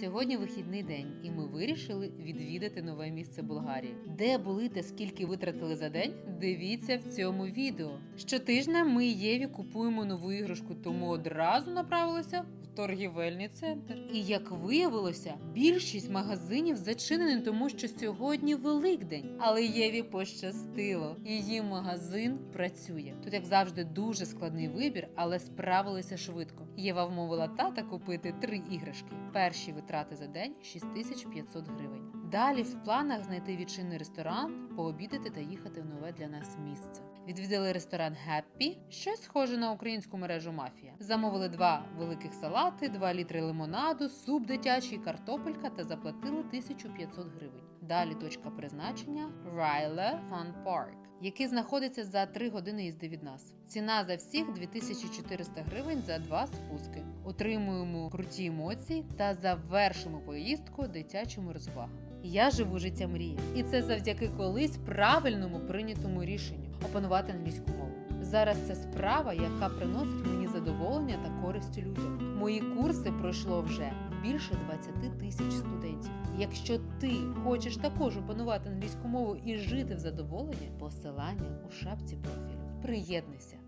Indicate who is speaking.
Speaker 1: Сьогодні вихідний день, і ми вирішили відвідати нове місце Болгарії. Де були та скільки витратили за день? Дивіться в цьому відео. Щотижня ми Єві купуємо нову іграшку, тому одразу направилися в торгівельний центр. І як виявилося, більшість магазинів зачинені, тому що сьогодні Великдень. Але Єві пощастило. Її магазин працює. Тут, як завжди, дуже складний вибір, але справилися швидко. Єва вмовила тата купити три іграшки. Перші витрати за день 6500 гривень. Далі в планах знайти відчинний ресторан, пообідати та їхати в нове для нас місце. Відвідали ресторан Happy, щось схоже на українську мережу мафія. Замовили два великих салати, два літри лимонаду, суп дитячий, картопелька та заплатили 1500 гривень. Далі точка призначення Райле Fun Park, який знаходиться за 3 години їзди від нас. Ціна за всіх 2400 гривень за два спуски. Отримуємо круті емоції та завершимо поїздку дитячими розвагами. Я живу життя мрії, і це завдяки колись правильному прийнятому рішенню опанувати англійську мову. Зараз це справа, яка приносить мені задоволення та користь людям. Мої курси пройшло вже більше 20 тисяч студентів. Якщо ти хочеш також опанувати англійську мову і жити в задоволенні, посилання у шапці профілю. Приєднуйся.